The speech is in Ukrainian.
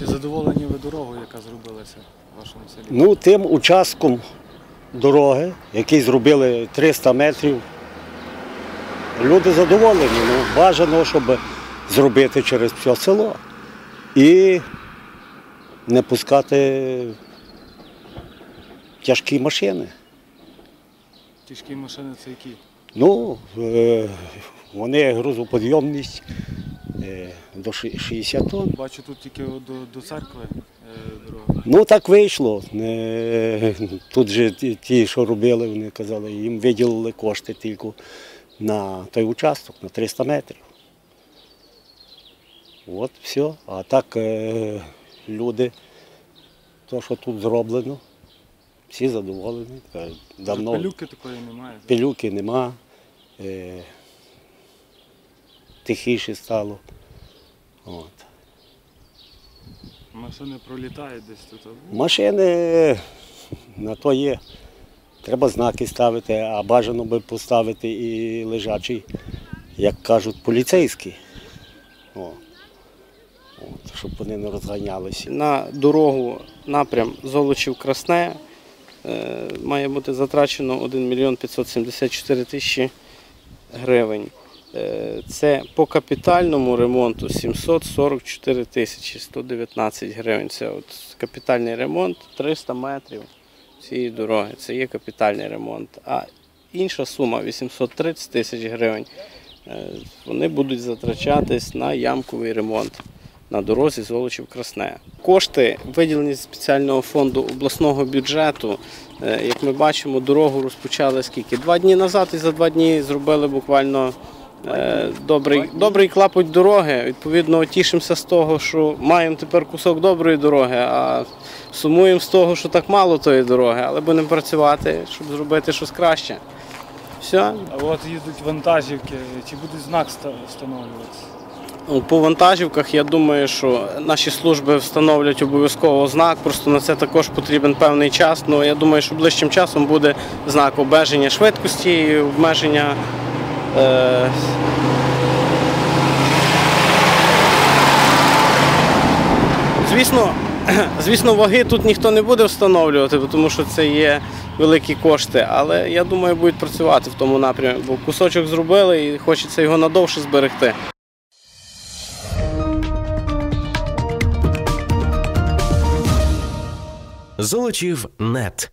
Чи задоволені ви дорогою, яка зробилася в вашому селі? Ну, тим участком дороги, який зробили 300 метрів, люди задоволені. Ну, Бажано, щоб зробити через все село і не пускати тяжкі машини. Тяжкі машини це які? Ну, е, вони грузоподйомність до 60 тонн. Бачу тут тільки до, до церкви е, дорога. Ну так вийшло. Е, Тут же ті, що робили, вони казали, їм виділили кошти тільки на той участок, на 300 метрів. От все. А так е, люди, то, що тут зроблено, всі задоволені. Давно Пилюки такої немає. пилюки нема, е, тихіше стало. От. Машини пролітають десь тут. Машини на то є. Треба знаки ставити, а бажано би поставити і лежачий, як кажуть, поліцейський. О. От, щоб вони не розганялися. На дорогу напрям Золочів-Красне е, має бути затрачено 1 мільйон 574 тисячі гривень. Е, Це по капітальному ремонту 744 тисячі 119 гривень. Це от капітальний ремонт 300 метрів цієї дороги. Це є капітальний ремонт. А інша сума 830 тисяч гривень. е, Вони будуть затрачатись на ямковий ремонт на дорозі Золочів Красне. Кошти виділені з спеціального фонду обласного бюджету. Е, Як ми бачимо, дорогу розпочали скільки? Два дні назад і за два дні зробили буквально добрий, добрий клапоть дороги. Відповідно, тішимося з того, що маємо тепер кусок доброї дороги, а сумуємо з того, що так мало тої дороги, але будемо працювати, щоб зробити щось краще. Все, А от їдуть вантажівки, чи буде знак встановлюватися? Ну, По вантажівках я думаю, що наші служби встановлять обов'язково знак, просто на це також потрібен певний час. Ну я думаю, що ближчим часом буде знак обмеження швидкості, і обмеження. Е... Звісно, звісно, ваги тут ніхто не буде встановлювати, тому що це є великі кошти. Але я думаю, будуть працювати в тому напрямі, бо кусочок зробили і хочеться його надовше зберегти. Золочів нет.